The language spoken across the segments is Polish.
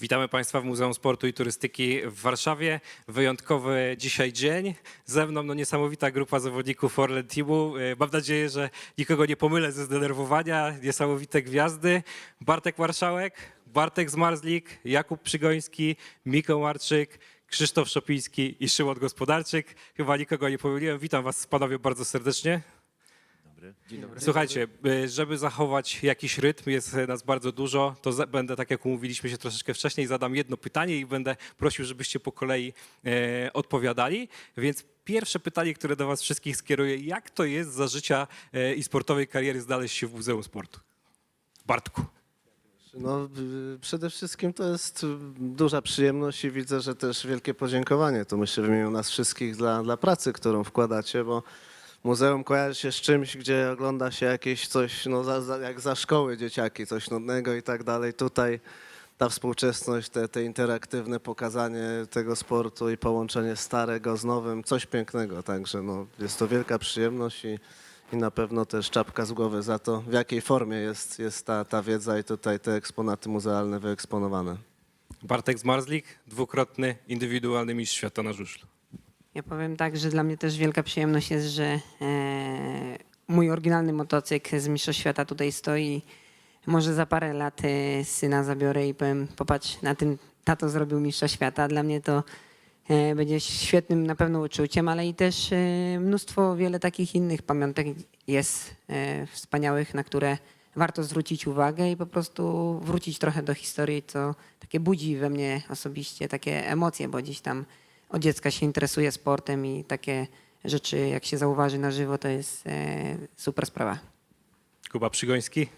Witamy Państwa w Muzeum Sportu i Turystyki w Warszawie. Wyjątkowy dzisiaj dzień. Ze mną no, niesamowita grupa zawodników Orlen Teamu. E, Mam nadzieję, że nikogo nie pomylę ze zdenerwowania. Niesamowite gwiazdy. Bartek Marszałek, Bartek Zmarzlik, Jakub Przygoński, Miko Marczyk, Krzysztof Szopiński i Szymon Gospodarczyk. Chyba nikogo nie pomyliłem. Witam Was panowie bardzo serdecznie. Słuchajcie, y, żeby zachować jakiś rytm, jest nas bardzo dużo, to będę, tak jak umówiliśmy się troszeczkę wcześniej, zadam jedno pytanie i będę prosił, żebyście po kolei e, odpowiadali. Więc pierwsze pytanie, które do was wszystkich skieruję, jak to jest za życia e, i sportowej kariery znaleźć się w Muzeum Sportu? Bartku. No, y, przede wszystkim to jest duża przyjemność i widzę, że też wielkie podziękowanie. To myślę w imieniu nas wszystkich dla, dla pracy, którą wkładacie, bo muzeum kojarzy się z czymś, gdzie ogląda się jakieś coś, no za, za, jak za szkoły dzieciaki, coś nudnego i tak dalej. Tutaj ta współczesność, te, te interaktywne pokazanie tego sportu i połączenie starego z nowym, coś pięknego. Także no, jest to wielka przyjemność i, i na pewno też czapka z głowy za to, w jakiej formie jest, jest ta, ta wiedza i tutaj te eksponaty muzealne wyeksponowane. Bartek Zmarzlik, dwukrotny indywidualny mistrz świata na żużlu. Ja powiem tak, że dla mnie też wielka przyjemność jest, że e, mój oryginalny motocykl z Mistrzostw Świata tutaj stoi. Może za parę lat e, syna zabiorę i powiem, popatrz, na tym tato zrobił Mistrza Świata. Dla mnie to e, będzie świetnym na pewno uczuciem, ale i też mnóstwo, wiele takich innych pamiątek jest wspaniałych, na które warto zwrócić uwagę i po prostu wrócić trochę do historii, co takie budzi we mnie osobiście takie emocje, bo gdzieś tam od dziecka się interesuje sportem i takie rzeczy, jak się zauważy na żywo, to jest e, super sprawa. Kuba Przygoński.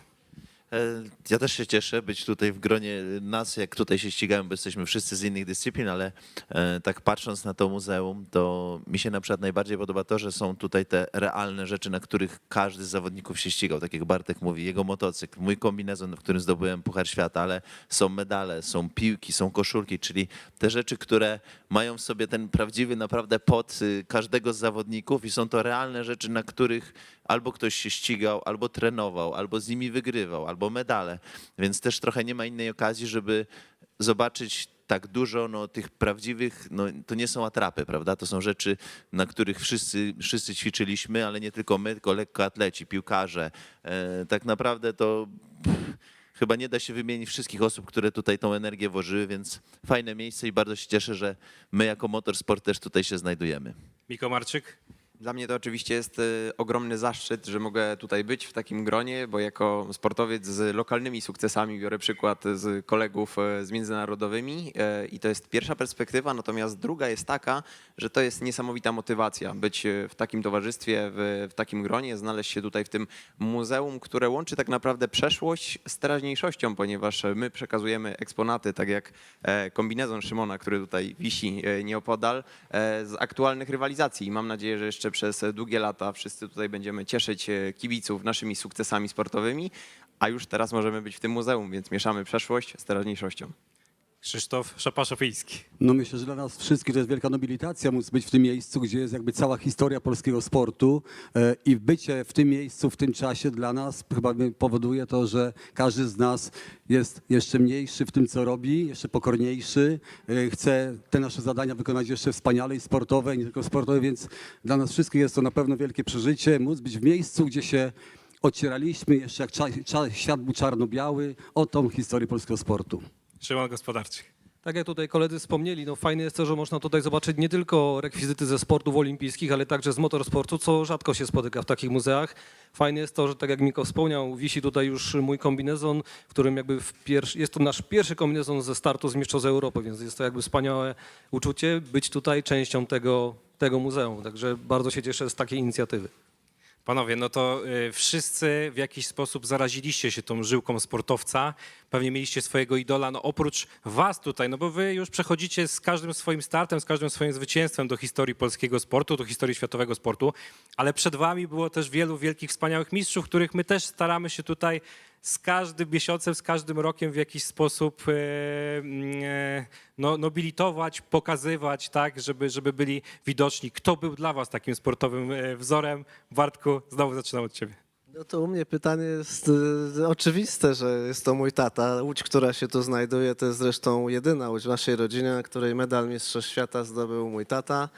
E, Ja też się cieszę być tutaj w gronie nas, jak tutaj się ścigałem, bo jesteśmy wszyscy z innych dyscyplin, ale e, tak patrząc na to muzeum, to mi się na przykład najbardziej podoba to, że są tutaj te realne rzeczy, na których każdy z zawodników się ścigał. Tak jak Bartek mówi, jego motocykl, mój kombinezon, w którym zdobyłem Puchar Świata, ale są medale, są piłki, są koszulki, czyli te rzeczy, które mają w sobie ten prawdziwy naprawdę pot y, każdego z zawodników i są to realne rzeczy, na których albo ktoś się ścigał, albo trenował, albo z nimi wygrywał, albo medale. Więc też trochę nie ma innej okazji, żeby zobaczyć tak dużo no, tych prawdziwych, no, to nie są atrapy, prawda? To są rzeczy, na których wszyscy, wszyscy ćwiczyliśmy, ale nie tylko my, tylko lekkoatleci, piłkarze. E, tak naprawdę to pff, chyba nie da się wymienić wszystkich osób, które tutaj tą energię włożyły, więc fajne miejsce i bardzo się cieszę, że my jako motorsport też tutaj się znajdujemy. Miko Marczyk. Dla mnie to oczywiście jest e, ogromny zaszczyt, że mogę tutaj być w takim gronie, bo jako sportowiec z lokalnymi sukcesami biorę przykład z kolegów e, z międzynarodowymi e, i to jest pierwsza perspektywa, natomiast druga jest taka, że to jest niesamowita motywacja być w takim towarzystwie, w, w takim gronie, znaleźć się tutaj w tym muzeum, które łączy tak naprawdę przeszłość z teraźniejszością, ponieważ my przekazujemy eksponaty, tak jak e, kombinezon Szymona, który tutaj wisi e, nieopodal, e, z aktualnych rywalizacji. I mam nadzieję, że jeszcze przez długie lata wszyscy tutaj będziemy cieszyć e, kibiców naszymi sukcesami sportowymi, a już teraz możemy być w tym muzeum, więc mieszamy przeszłość z teraźniejszością. Krzysztof Szapaszopiński. No myślę, że dla nas wszystkich to jest wielka nobilitacja móc być w tym miejscu, gdzie jest jakby cała historia polskiego sportu e, i bycie w tym miejscu, w tym czasie dla nas chyba powoduje to, że każdy z nas jest jeszcze mniejszy w tym, co robi, jeszcze pokorniejszy, e, chce te nasze zadania wykonać jeszcze wspaniale i sportowe, nie tylko sportowe, więc dla nas wszystkich jest to na pewno wielkie przeżycie, móc być w miejscu, gdzie się ocieraliśmy jeszcze jak cza, świat był czarno-biały o tą historię polskiego sportu. Szymon Gospodarczyk. Tak jak tutaj koledzy wspomnieli, no fajne jest to, że można tutaj zobaczyć nie tylko rekwizyty ze sportów olimpijskich, ale także z motorsportu, co rzadko się spotyka w takich muzeach. Fajne jest to, że tak jak Miko wspomniał, wisi tutaj już mój kombinezon, w którym jakby w pierwszy, jest to nasz pierwszy kombinezon ze startu z Mistrzostw Europy, więc jest to jakby wspaniałe uczucie być tutaj częścią tego, tego muzeum. Także bardzo się cieszę z takiej inicjatywy. Panowie, no to y, wszyscy w jakiś sposób zaraziliście się tą żyłką sportowca. Pewnie mieliście swojego idola, no oprócz was tutaj, no bo wy już przechodzicie z każdym swoim startem, z każdym swoim zwycięstwem do historii polskiego sportu, do historii światowego sportu, ale przed wami było też wielu wielkich, wspaniałych mistrzów, których my też staramy się tutaj z każdym miesiącem, z każdym rokiem w jakiś sposób e, mm, e, no, nobilitować, pokazywać, tak, żeby, żeby byli widoczni. Kto był dla was takim sportowym e, wzorem? Bartku, znowu zaczynam od ciebie. No to u mnie pytanie jest oczywiste, że jest to mój tata. Łódź, która się tu znajduje, to jest zresztą jedyna łódź w naszej rodzinie, na której medal Mistrzostw Świata zdobył mój tata,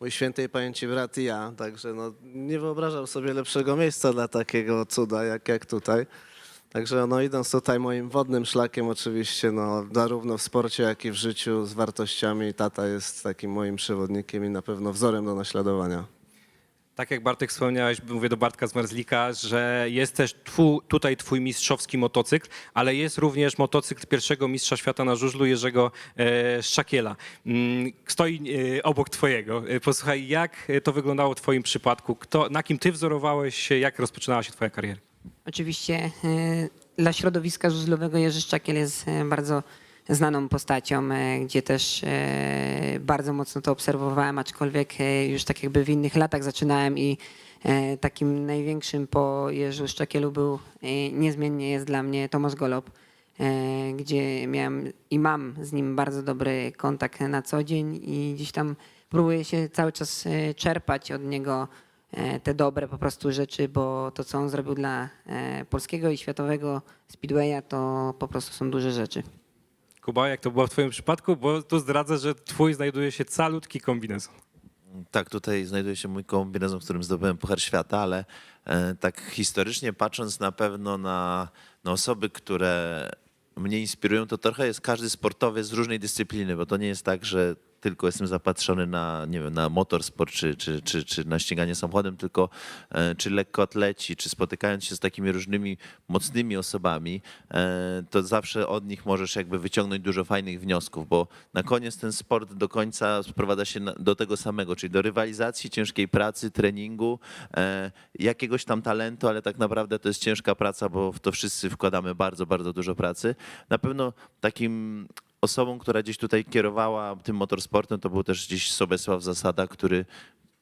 mój świętej pamięci brat i ja. Także no, nie wyobrażam sobie lepszego miejsca dla takiego cuda, jak, jak tutaj. Także no, idąc tutaj moim wodnym szlakiem oczywiście, no, zarówno w sporcie, jak i w życiu z wartościami, tata jest takim moim przewodnikiem i na pewno wzorem do naśladowania. Tak jak Bartek wspomniałeś, mówię do Bartka z Marzlika, że jest też tutaj twój mistrzowski motocykl, ale jest również motocykl pierwszego mistrza świata na żużlu Jerzego e, Szczakiela. Mm, Stoi e, obok twojego. E, Posłuchaj, jak to wyglądało w twoim przypadku? Kto, na kim ty wzorowałeś się? Jak rozpoczynała się twoja kariera? Oczywiście e, dla środowiska żużlowego Jerzy Szczakiel jest e, bardzo znaną postacią, e, gdzie też bardzo mocno to obserwowałem, aczkolwiek już tak jakby w innych latach zaczynałem i takim największym po Jerzu Szczakielu był niezmiennie jest dla mnie Tomasz Golob, gdzie miałem i mam z nim bardzo dobry kontakt na co dzień i gdzieś tam próbuję się cały czas czerpać od niego te dobre po prostu rzeczy, bo to, co on zrobił dla e, polskiego i światowego speedwaya, to po prostu są duże rzeczy. Kuba, jak to było w twoim przypadku? Bo tu zdradzę, że twój znajduje się calutki kombinezon. Tak, tutaj znajduje się mój kombinezon, w którym zdobyłem Puchar Świata, ale e, tak historycznie patrząc na pewno na, na osoby, które mnie inspirują, to trochę jest każdy sportowiec z różnej dyscypliny, bo to nie jest tak, że tylko jestem zapatrzony na, nie wiem, na motorsport czy, czy, czy, czy na ściganie samochodem, tylko e, czy lekkoatleci, czy spotykając się z takimi różnymi mocnymi osobami, e, to zawsze od nich możesz jakby wyciągnąć dużo fajnych wniosków, bo na koniec ten sport do końca sprowadza się do tego samego, czyli do rywalizacji, ciężkiej pracy, treningu, e, jakiegoś tam talentu, ale tak naprawdę to jest ciężka praca, bo w to wszyscy wkładamy bardzo, bardzo dużo pracy. Na pewno takim osobą, która gdzieś tutaj kierowała tym motorsportem, to był też gdzieś Sobesław Zasada, który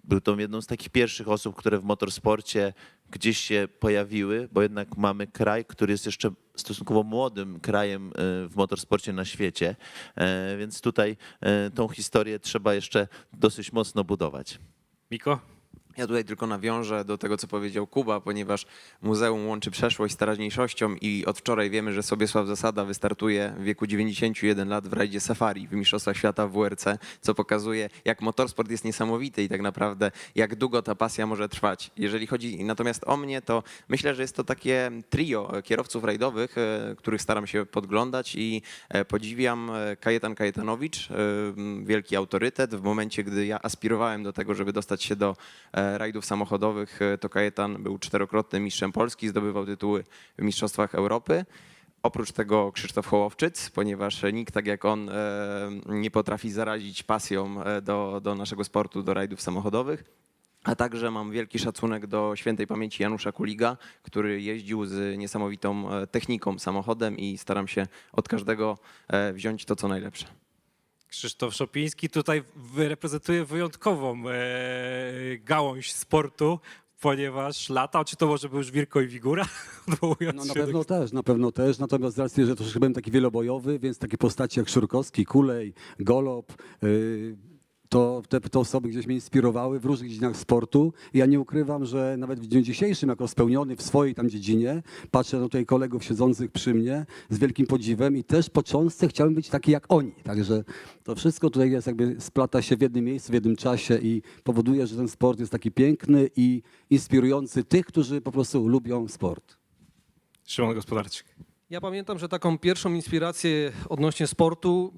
był tą jedną z takich pierwszych osób, które w motorsporcie gdzieś się pojawiły, bo jednak mamy kraj, który jest jeszcze stosunkowo młodym krajem e, w motorsporcie na świecie, E, więc tutaj e, tą historię trzeba jeszcze dosyć mocno budować. Miko? Ja tutaj tylko nawiążę do tego, co powiedział Kuba, ponieważ muzeum łączy przeszłość z teraźniejszością i od wczoraj wiemy, że Sobiesław Zasada wystartuje w wieku 91 lat w rajdzie Safari w Mistrzostwach Świata w WRC, co pokazuje, jak motorsport jest niesamowity i tak naprawdę jak długo ta pasja może trwać. Jeżeli chodzi natomiast o mnie, to myślę, że jest to takie trio kierowców rajdowych, e, których staram się podglądać i e, podziwiam e, Kajetan Kajetanowicz, wielki autorytet. W momencie, gdy ja aspirowałem do tego, żeby dostać się do rajdów samochodowych, e, to Kajetan był czterokrotnym mistrzem Polski, zdobywał tytuły w Mistrzostwach Europy. Oprócz tego Krzysztof Hołowczyc, ponieważ nikt tak jak on e, nie potrafi zarazić pasją e, do, do naszego sportu, do rajdów samochodowych. A także mam wielki szacunek do świętej pamięci Janusza Kuliga, który jeździł z niesamowitą techniką samochodem i staram się od każdego wziąć to, co najlepsze. Krzysztof Szopiński tutaj reprezentuje wyjątkową e, gałąź sportu, ponieważ lata, czy to może był już Wirko i Wigura? No, na pewno też, na pewno też. Natomiast z racji, że troszkę byłem taki wielobojowy, więc takie postacie jak Szurkowski, Kulej, Golob, yy, to te, te osoby gdzieś mnie inspirowały w różnych dziedzinach sportu. Ja nie ukrywam, że nawet w dniu dzisiejszym, jako spełniony w swojej tam dziedzinie, patrzę na tutaj kolegów siedzących przy mnie z wielkim podziwem i też po cząstce chciałem być taki jak oni. Także to wszystko tutaj jest jakby splata się w jednym miejscu, w jednym czasie i powoduje, że ten sport jest taki piękny i inspirujący tych, którzy po prostu lubią sport. Szymon Gospodarczyk. Ja pamiętam, że taką pierwszą inspirację odnośnie sportu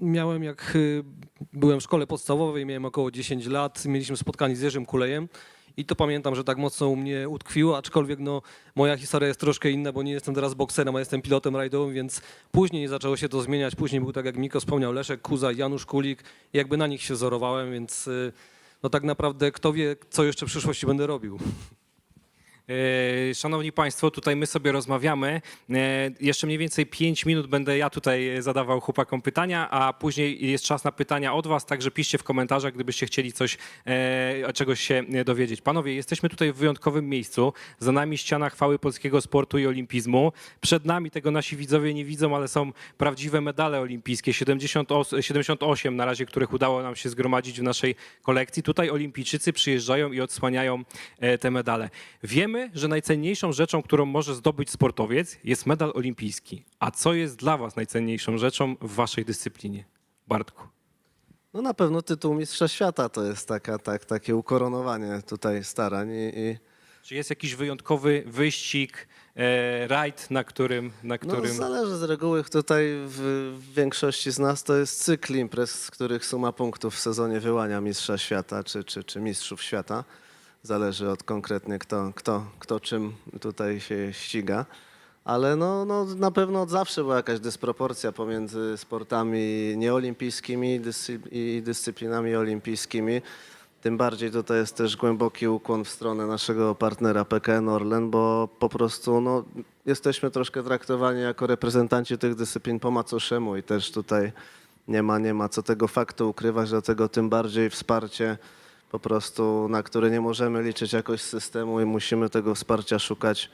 miałem jak y, byłem w szkole podstawowej, miałem około 10 lat, mieliśmy spotkanie z Jerzym Kulejem i to pamiętam, że tak mocno u mnie utkwiło, aczkolwiek no, moja historia jest troszkę inna, bo nie jestem teraz bokserem, a jestem pilotem rajdowym, więc później zaczęło się to zmieniać. Później był, tak jak Miko wspomniał, Leszek Kuza, Janusz Kulik, jakby na nich się wzorowałem, więc y, no tak naprawdę kto wie, co jeszcze w przyszłości będę robił. E, Szanowni Państwo, tutaj my sobie rozmawiamy. E, Jeszcze mniej więcej 5 minut będę ja tutaj zadawał chłopakom pytania, a później jest czas na pytania od Was, także piszcie w komentarzach, gdybyście chcieli coś, e, czegoś się dowiedzieć. Panowie, jesteśmy tutaj w wyjątkowym miejscu. Za nami ściana chwały polskiego sportu i olimpizmu. Przed nami tego nasi widzowie nie widzą, ale są prawdziwe medale olimpijskie, 70, os- 78 na razie, których udało nam się zgromadzić w naszej kolekcji. Tutaj olimpijczycy przyjeżdżają i odsłaniają te medale. Wiemy, Wiemy, że najcenniejszą rzeczą, którą może zdobyć sportowiec, jest medal olimpijski. A co jest dla Was najcenniejszą rzeczą w Waszej dyscyplinie? Bartku. No na pewno tytuł Mistrza Świata to jest taka, tak, takie ukoronowanie tutaj starań i, i Czy jest jakiś wyjątkowy wyścig, e, rajd, na którym, na No, którym zależy z reguły. Tutaj w, w większości z nas to jest cykl imprez, z których suma punktów w sezonie wyłania Mistrza Świata czy, czy, czy Mistrzów Świata. Zależy od konkretnie kto, kto, kto czym tutaj się ściga. Ale no, no, na pewno od zawsze była jakaś dysproporcja pomiędzy sportami nieolimpijskimi i dyscyplinami olimpijskimi. Tym bardziej tutaj jest też głęboki ukłon w stronę naszego partnera PKN Orlen, bo po prostu no, jesteśmy troszkę traktowani jako reprezentanci tych dyscyplin po macoszemu i też tutaj nie ma, nie ma co tego faktu ukrywać, dlatego tym bardziej wsparcie po prostu, na które nie możemy liczyć jakoś z systemu i musimy tego wsparcia szukać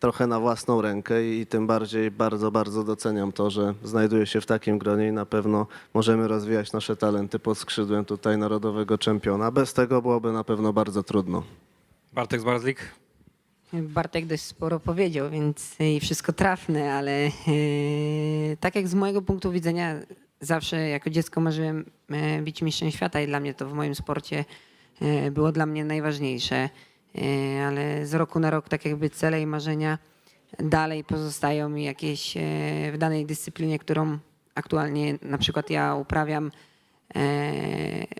trochę na własną rękę i tym bardziej bardzo, bardzo doceniam to, że znajduję się w takim gronie i na pewno możemy rozwijać nasze talenty pod skrzydłem tutaj narodowego czempiona. Bez tego byłoby na pewno bardzo trudno. Bartek Zmarzlik? Bartek dość sporo powiedział, więc i wszystko trafne, ale e, tak jak z mojego punktu widzenia, zawsze jako dziecko marzyłem e, być mistrzem świata i dla mnie to w moim sporcie było dla mnie najważniejsze. E, ale z roku na rok tak jakby cele i marzenia dalej pozostają mi jakieś e, w danej dyscyplinie, którą aktualnie na przykład ja uprawiam e,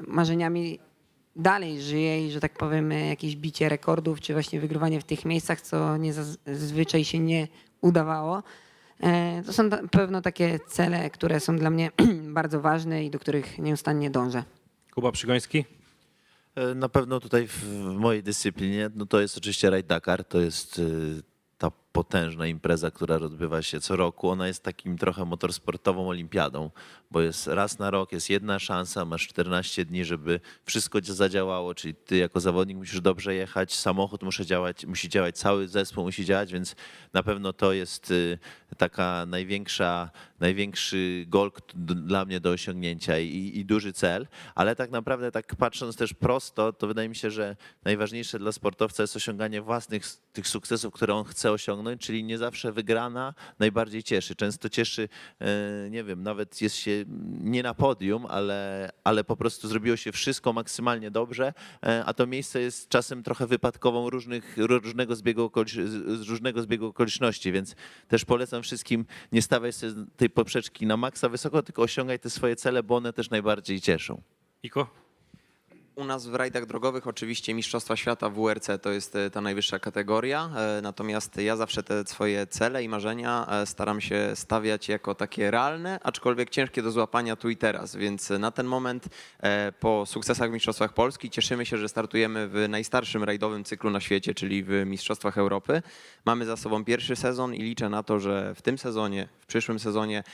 marzeniami dalej żyję i że tak powiem e, jakieś bicie rekordów, czy właśnie wygrywanie w tych miejscach, co nie zaz- zazwyczaj się nie udawało. E, To są pewno takie cele, które są dla mnie bardzo ważne i do których nieustannie dążę. Kuba Przygoński? E, Na pewno tutaj w mojej dyscyplinie, no to jest oczywiście Raid Dakar, to jest y, ta potężna impreza, która odbywa się co roku. Ona jest takim trochę motorsportową olimpiadą, bo jest raz na rok, jest jedna szansa, masz 14 dni, żeby wszystko zadziałało, czyli ty jako zawodnik musisz dobrze jechać, samochód musi działać, musi działać, cały zespół musi działać, więc na pewno to jest y, taka największa, największy gol dla mnie do osiągnięcia i, i duży cel, ale tak naprawdę tak patrząc też prosto, to wydaje mi się, że najważniejsze dla sportowca jest osiąganie własnych tych sukcesów, które on chce osiągnąć, czyli nie zawsze wygrana najbardziej cieszy. Często cieszy, e, nie wiem, nawet jest się nie na podium, ale, ale po prostu zrobiło się wszystko maksymalnie dobrze, e, a to miejsce jest czasem trochę wypadkową różnych, różnego, zbiegu okolic- z- z różnego zbiegu okoliczności, więc też polecam wszystkim nie stawiaj sobie tej poprzeczki na maksa wysoko, tylko osiągaj te swoje cele, bo one też najbardziej cieszą. Iko? U nas w rajdach drogowych oczywiście Mistrzostwa Świata WRC to jest e, ta najwyższa kategoria, e, natomiast ja zawsze te swoje cele i marzenia e, staram się stawiać jako takie realne, aczkolwiek ciężkie do złapania tu i teraz, więc na ten moment po sukcesach w Mistrzostwach Polski cieszymy się, że startujemy w najstarszym rajdowym cyklu na świecie, czyli w Mistrzostwach Europy. Mamy za sobą pierwszy sezon i liczę na to, że w tym sezonie, w przyszłym sezonie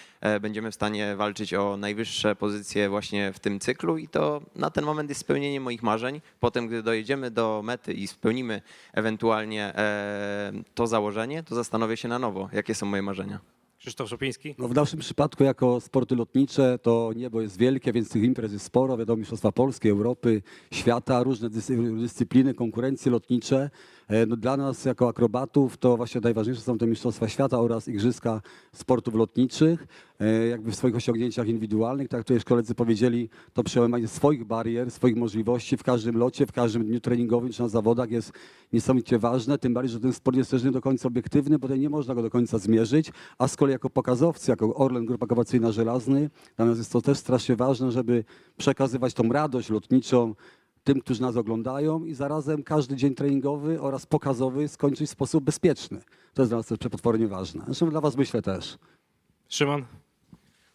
będziemy w stanie walczyć o najwyższe pozycje właśnie w tym cyklu i to na ten moment jest spełnienie moich marzeń. Potem, gdy dojedziemy do mety i spełnimy ewentualnie e, to założenie, to zastanowię się na nowo, jakie są moje marzenia. Krzysztof Szopiński? No w naszym przypadku jako sporty lotnicze to niebo jest wielkie, więc tych imprez jest sporo. Wiadomo, Mistrzostwa Polskie, Europy, świata, różne dyscy- dyscypliny, konkurencje lotnicze. E, No dla nas jako akrobatów to właśnie najważniejsze są te Mistrzostwa Świata oraz Igrzyska Sportów Lotniczych. E, Jakby w swoich osiągnięciach indywidualnych, tak jak tu już koledzy powiedzieli, to przełamanie swoich barier, swoich możliwości w każdym locie, w każdym dniu treningowym czy na zawodach jest niesamowicie ważne. Tym bardziej, że ten sport jest też nie do końca obiektywny, bo tutaj nie można go do końca zmierzyć, a z kolei jako pokazowcy, jako Orlen Grupa Kawacyjna Żelazny, dla nas jest to też strasznie ważne, żeby przekazywać tą radość lotniczą tym, którzy nas oglądają i zarazem każdy dzień treningowy oraz pokazowy skończyć w sposób bezpieczny. To jest dla nas też przepotwornie ważne. Zresztą dla was myślę też. Szymon?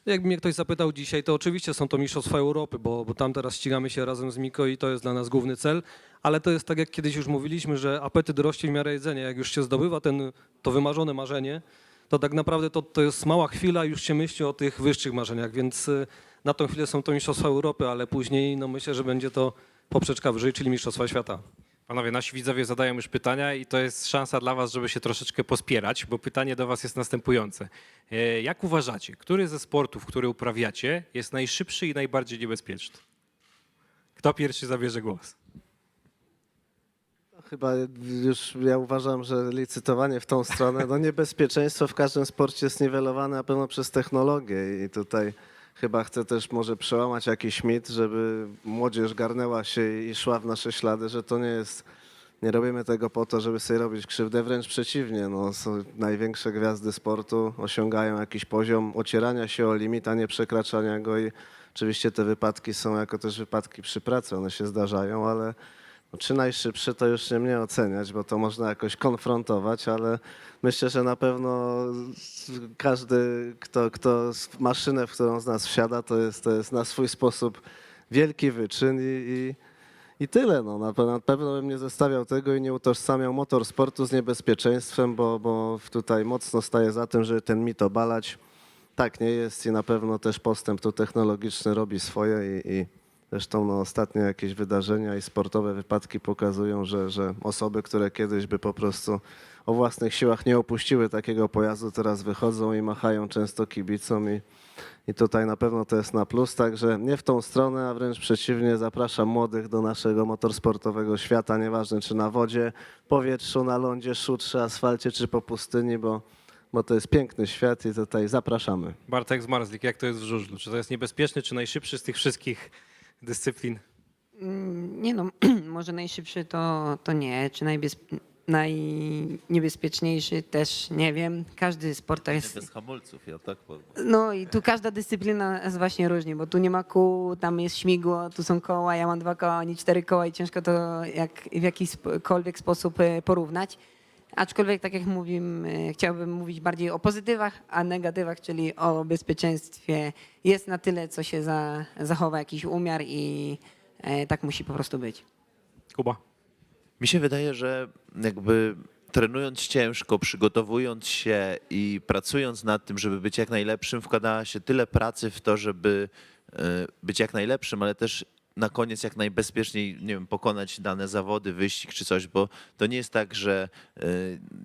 Jakby mnie ktoś zapytał dzisiaj, to oczywiście są to Mistrzostwa Europy, bo, bo tam teraz ścigamy się razem z Miko i to jest dla nas główny cel, ale to jest tak jak kiedyś już mówiliśmy, że apetyt rośnie w miarę jedzenia. Jak już się zdobywa ten, to wymarzone marzenie, to tak naprawdę to, to jest mała chwila, już się myśli o tych wyższych marzeniach, więc y, na tą chwilę są to Mistrzostwa Europy, ale później no myślę, że będzie to poprzeczka wyżej, czyli Mistrzostwa Świata. Panowie, nasi widzowie zadają już pytania i to jest szansa dla was, żeby się troszeczkę pospierać, bo pytanie do was jest następujące. E, Jak uważacie, który ze sportów, który uprawiacie, jest najszybszy i najbardziej niebezpieczny? Kto pierwszy zabierze głos? Chyba już ja uważam, że licytowanie w tą stronę, no niebezpieczeństwo w każdym sporcie jest niwelowane na pewno przez technologię i tutaj chyba chcę też może przełamać jakiś mit, żeby młodzież garnęła się i szła w nasze ślady, że to nie jest, nie robimy tego po to, żeby sobie robić krzywdę, wręcz przeciwnie, no największe gwiazdy sportu, osiągają jakiś poziom ocierania się o limit, a nie przekraczania go i oczywiście te wypadki są jako też wypadki przy pracy, one się zdarzają, ale czy najszybszy to już nie mnie oceniać, bo to można jakoś konfrontować, ale myślę, że na pewno każdy, kto, kto maszynę, w którą z nas wsiada, to jest, to jest na swój sposób wielki wyczyn i, i, i tyle. No. Na, na pewno bym nie zostawiał tego i nie utożsamiał motorsportu z niebezpieczeństwem, bo, bo tutaj mocno staję za tym, żeby ten mit obalać. Tak nie jest i na pewno też postęp tu technologiczny robi swoje i, i zresztą no, ostatnie jakieś wydarzenia i sportowe wypadki pokazują, że, że osoby, które kiedyś by po prostu o własnych siłach nie opuściły takiego pojazdu, teraz wychodzą i machają często kibicom i, i tutaj na pewno to jest na plus, także nie w tą stronę, a wręcz przeciwnie, zapraszam młodych do naszego motorsportowego świata, nieważne czy na wodzie, powietrzu, na lądzie, szutrze, asfalcie czy po pustyni, bo, bo to jest piękny świat i tutaj zapraszamy. Bartek Zmarzlik, jak to jest w żużlu? Czy to jest niebezpieczny, czy najszybszy z tych wszystkich dyscyplin? Mm, Nie no, może najszybszy to, to nie, czy najbezp- najniebezpieczniejszy też nie wiem. Każdy sport jest... Bez hamulców, ja tak powiem. No i tu każda dyscyplina jest właśnie różnie, bo tu nie ma kół, tam jest śmigło, tu są koła, ja mam dwa koła, oni cztery koła i ciężko to jak, w jakikolwiek sposób e, porównać. Aczkolwiek, tak jak mówimy, chciałbym mówić bardziej o pozytywach, a negatywach, czyli o bezpieczeństwie. Jest na tyle, co się za, zachowa jakiś umiar i e, tak musi po prostu być. Kuba. Mi się wydaje, że jakby trenując ciężko, przygotowując się i pracując nad tym, żeby być jak najlepszym, wkłada się tyle pracy w to, żeby e, być jak najlepszym, ale też na koniec jak najbezpieczniej, nie wiem, pokonać dane zawody, wyścig czy coś, bo to nie jest tak, że e,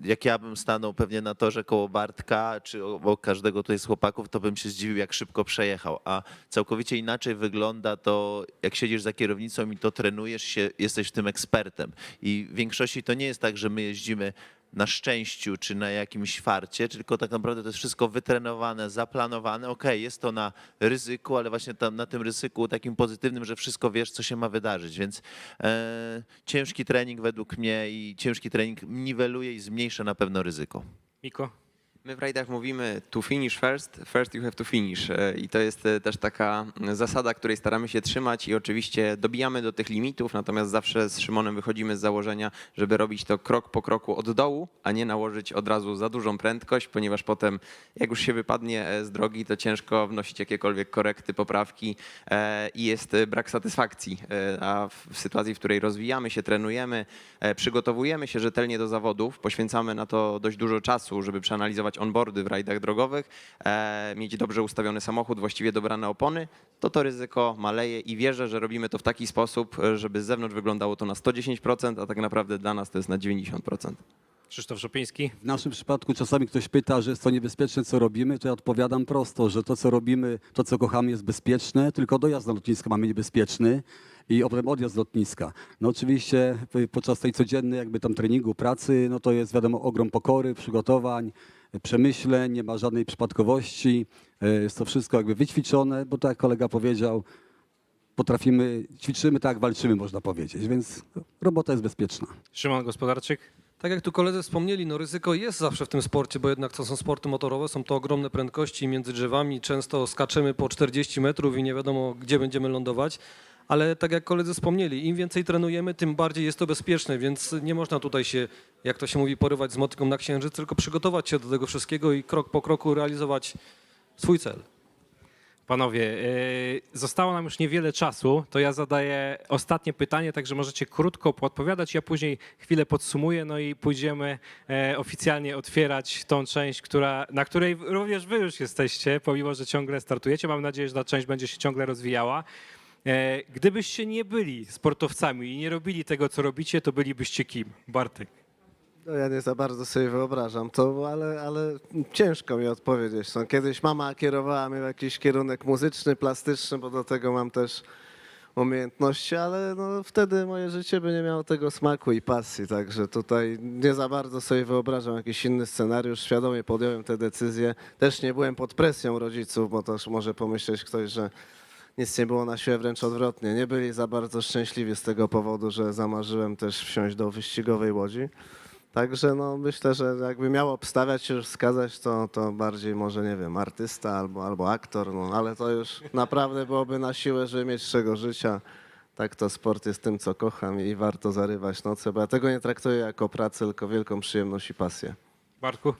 jak ja bym stanął pewnie na torze koło Bartka, czy obok każdego tutaj z chłopaków, to bym się zdziwił, jak szybko przejechał, a całkowicie inaczej wygląda to, jak siedzisz za kierownicą i to trenujesz się, jesteś w tym ekspertem. I w większości to nie jest tak, że my jeździmy na szczęściu czy na jakimś farcie, tylko tak naprawdę to jest wszystko wytrenowane, zaplanowane. Okej, jest to na ryzyku, ale właśnie tam na tym ryzyku takim pozytywnym, że wszystko wiesz, co się ma wydarzyć. Więc e, ciężki trening według mnie i ciężki trening niweluje i zmniejsza na pewno ryzyko. Miko. My w rajdach mówimy to finish first, first you have to finish. E, I to jest e, też taka zasada, której staramy się trzymać i oczywiście dobijamy do tych limitów, natomiast zawsze z Szymonem wychodzimy z założenia, żeby robić to krok po kroku od dołu, a nie nałożyć od razu za dużą prędkość, ponieważ potem jak już się wypadnie e, z drogi, to ciężko wnosić jakiekolwiek korekty, poprawki i jest brak satysfakcji. A w sytuacji, w której rozwijamy się, trenujemy, przygotowujemy się rzetelnie do zawodów, poświęcamy na to dość dużo czasu, żeby przeanalizować onboardy w rajdach drogowych, e, mieć dobrze ustawiony samochód, właściwie dobrane opony, to to ryzyko maleje i wierzę, że robimy to w taki sposób, e, żeby z zewnątrz wyglądało to na 110%, a tak naprawdę dla nas to jest na 90%. Krzysztof Szopiński. W naszym przypadku czasami ktoś pyta, że jest to niebezpieczne, co robimy, to ja odpowiadam prosto, że to, co robimy, to, co kochamy, jest bezpieczne, tylko dojazd na lotnisko mamy niebezpieczny i potem odjazd z lotniska. No oczywiście podczas tej codziennej jakby tam treningu, pracy, no to jest wiadomo ogrom pokory, przygotowań, przemyśleń, nie ma żadnej przypadkowości, y, jest to wszystko jakby wyćwiczone, bo tak jak kolega powiedział, potrafimy, ćwiczymy tak, walczymy, można powiedzieć, więc robota jest bezpieczna. Szymon Gospodarczyk. Tak jak tu koledzy wspomnieli, no ryzyko jest zawsze w tym sporcie, bo jednak to są sporty motorowe, są to ogromne prędkości między drzewami, często skaczemy po 40 metrów i nie wiadomo, gdzie będziemy lądować. Ale tak jak koledzy wspomnieli, im więcej trenujemy, tym bardziej jest to bezpieczne, więc nie można tutaj się, jak to się mówi, porywać z motyką na księżyc, tylko przygotować się do tego wszystkiego i krok po kroku realizować swój cel. Panowie, yy, zostało nam już niewiele czasu, to ja zadaję ostatnie pytanie, także możecie krótko podpowiadać, ja później chwilę podsumuję, no i pójdziemy e, oficjalnie otwierać tą część, która, na której również wy już jesteście, pomimo, że ciągle startujecie. Mam nadzieję, że ta część będzie się ciągle rozwijała. E, gdybyście nie byli sportowcami i nie robili tego, co robicie, to bylibyście kim? Bartek. No ja nie za bardzo sobie wyobrażam to, ale, ale ciężko mi odpowiedzieć. No, kiedyś mama kierowała mnie w jakiś kierunek muzyczny, plastyczny, bo do tego mam też umiejętności, ale no, wtedy moje życie by nie miało tego smaku i pasji, także tutaj nie za bardzo sobie wyobrażam jakiś inny scenariusz, świadomie podjąłem te decyzje. Też nie byłem pod presją rodziców, bo też może pomyśleć ktoś, że nic nie było na siłę, wręcz odwrotnie. Nie byli za bardzo szczęśliwi z tego powodu, że zamarzyłem też wsiąść do wyścigowej łodzi. Także no, myślę, że jakby miał obstawiać się wskazać, to, to bardziej może, nie wiem, artysta albo, albo aktor, no, ale to już naprawdę byłoby na siłę, żeby mieć czego życia. Tak to sport jest tym, co kocham i warto zarywać noce, bo ja tego nie traktuję jako pracę, tylko wielką przyjemność i pasję. Bartku?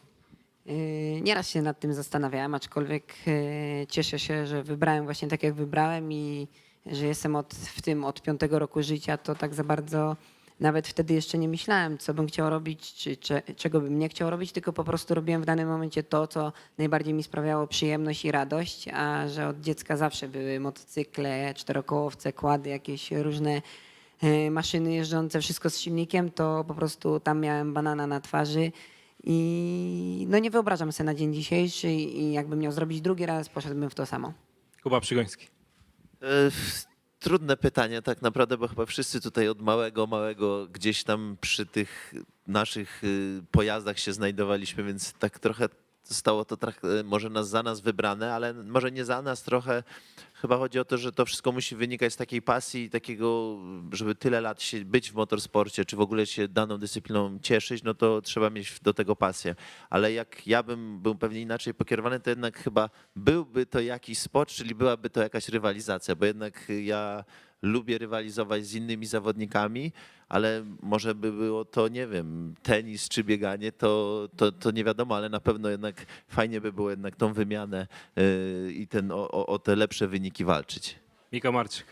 Yy, Nieraz się nad tym zastanawiałem, aczkolwiek yy, cieszę się, że wybrałem właśnie tak, jak wybrałem i że jestem od, w tym od piątego roku życia, to tak za bardzo nawet wtedy jeszcze nie myślałem, co bym chciał robić, czy, czy czego bym nie chciał robić, tylko po prostu robiłem w danym momencie to, co najbardziej mi sprawiało przyjemność i radość, a że od dziecka zawsze były motocykle, czterokołowce, kłady, jakieś różne e, maszyny jeżdżące, wszystko z silnikiem, to po prostu tam miałem banana na twarzy i no nie wyobrażam sobie na dzień dzisiejszy i jakbym miał zrobić drugi raz, poszedłbym w to samo. Kuba Przygoński. E, Trudne pytanie tak naprawdę, bo chyba wszyscy tutaj od małego, małego gdzieś tam przy tych naszych y, pojazdach się znajdowaliśmy, więc tak trochę zostało to e, może nas za nas wybrane, ale może nie za nas trochę. Chyba chodzi o to, że to wszystko musi wynikać z takiej pasji, takiego, żeby tyle lat się być w motorsporcie, czy w ogóle się daną dyscypliną cieszyć, no to trzeba mieć do tego pasję. Ale jak ja bym był pewnie inaczej pokierowany, to jednak chyba byłby to jakiś sport, czyli byłaby to jakaś rywalizacja, bo jednak ja lubię rywalizować z innymi zawodnikami, ale może by było to, nie wiem, tenis czy bieganie, to, to, to nie wiadomo, ale na pewno jednak fajnie by było jednak tą wymianę yy, i ten, o, o- o te lepsze wyniki walczyć. Mika Marczyk.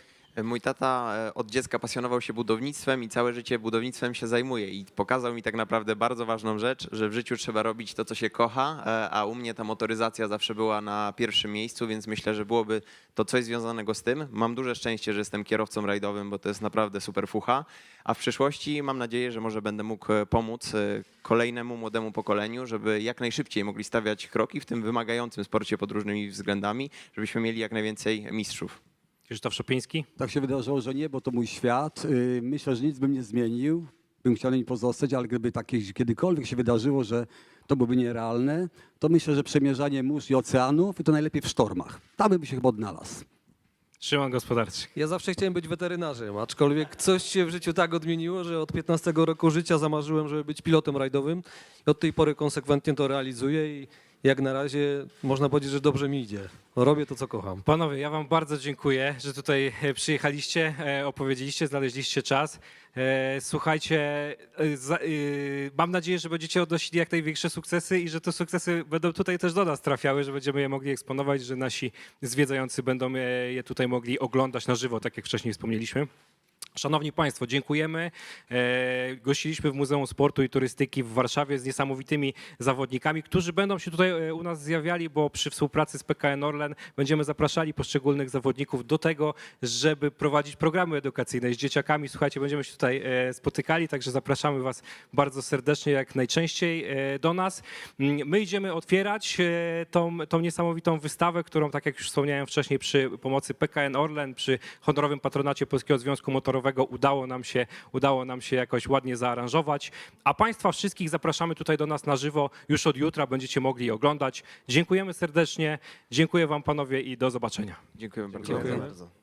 Mój tata e, od dziecka pasjonował się budownictwem i całe życie budownictwem się zajmuje i pokazał mi tak naprawdę bardzo ważną rzecz, że w życiu trzeba robić to, co się kocha, e, a u mnie ta motoryzacja zawsze była na pierwszym miejscu, więc myślę, że byłoby to coś związanego z tym. Mam duże szczęście, że jestem kierowcą rajdowym, bo to jest naprawdę super fucha, a w przyszłości mam nadzieję, że może będę mógł e, pomóc kolejnemu młodemu pokoleniu, żeby jak najszybciej mogli stawiać kroki w tym wymagającym sporcie pod różnymi względami, żebyśmy mieli jak najwięcej mistrzów. Krzysztof Szopiński. Tak się wydarzyło, że nie, bo to mój świat. Yy, Myślę, że nic bym nie zmienił. Bym chciał na nim pozostać, ale gdyby takie kiedykolwiek się wydarzyło, że to byłoby nierealne, to myślę, że przemierzanie mórz i oceanów i to najlepiej w sztormach. Tam bym się chyba odnalazł. Szymon Gospodarczy. Ja zawsze chciałem być weterynarzem, aczkolwiek coś się w życiu tak odmieniło, że od 15 roku życia zamarzyłem, żeby być pilotem rajdowym i od tej pory konsekwentnie to realizuję i jak na razie można powiedzieć, że dobrze mi idzie. Robię to, co kocham. Panowie, ja wam bardzo dziękuję, że tutaj e, przyjechaliście, e, opowiedzieliście, znaleźliście czas. E, Słuchajcie, mam nadzieję, że będziecie odnosili jak największe sukcesy i że te sukcesy będą tutaj też do nas trafiały, że będziemy je mogli eksponować, że nasi zwiedzający będą je tutaj mogli oglądać na żywo, tak jak wcześniej wspomnieliśmy. Szanowni Państwo, dziękujemy. E, Gościliśmy w Muzeum Sportu i Turystyki w Warszawie z niesamowitymi zawodnikami, którzy będą się tutaj e, u nas zjawiali, bo przy współpracy z PKN Orlen będziemy zapraszali poszczególnych zawodników do tego, żeby prowadzić programy edukacyjne z dzieciakami. Słuchajcie, będziemy się tutaj e, spotykali, także zapraszamy Was bardzo serdecznie, jak najczęściej do nas. Mm, My idziemy otwierać tą, tą niesamowitą wystawę, którą, tak jak już wspomniałem wcześniej, przy pomocy PKN Orlen, przy honorowym patronacie Polskiego Związku Motorowego udało nam się, udało nam się jakoś ładnie zaaranżować. A Państwa wszystkich zapraszamy tutaj do nas na żywo. Już od jutra będziecie mogli oglądać. Dziękujemy serdecznie. Dziękuję Wam panowie i do zobaczenia. Dziękuję bardzo. Dziękuję bardzo.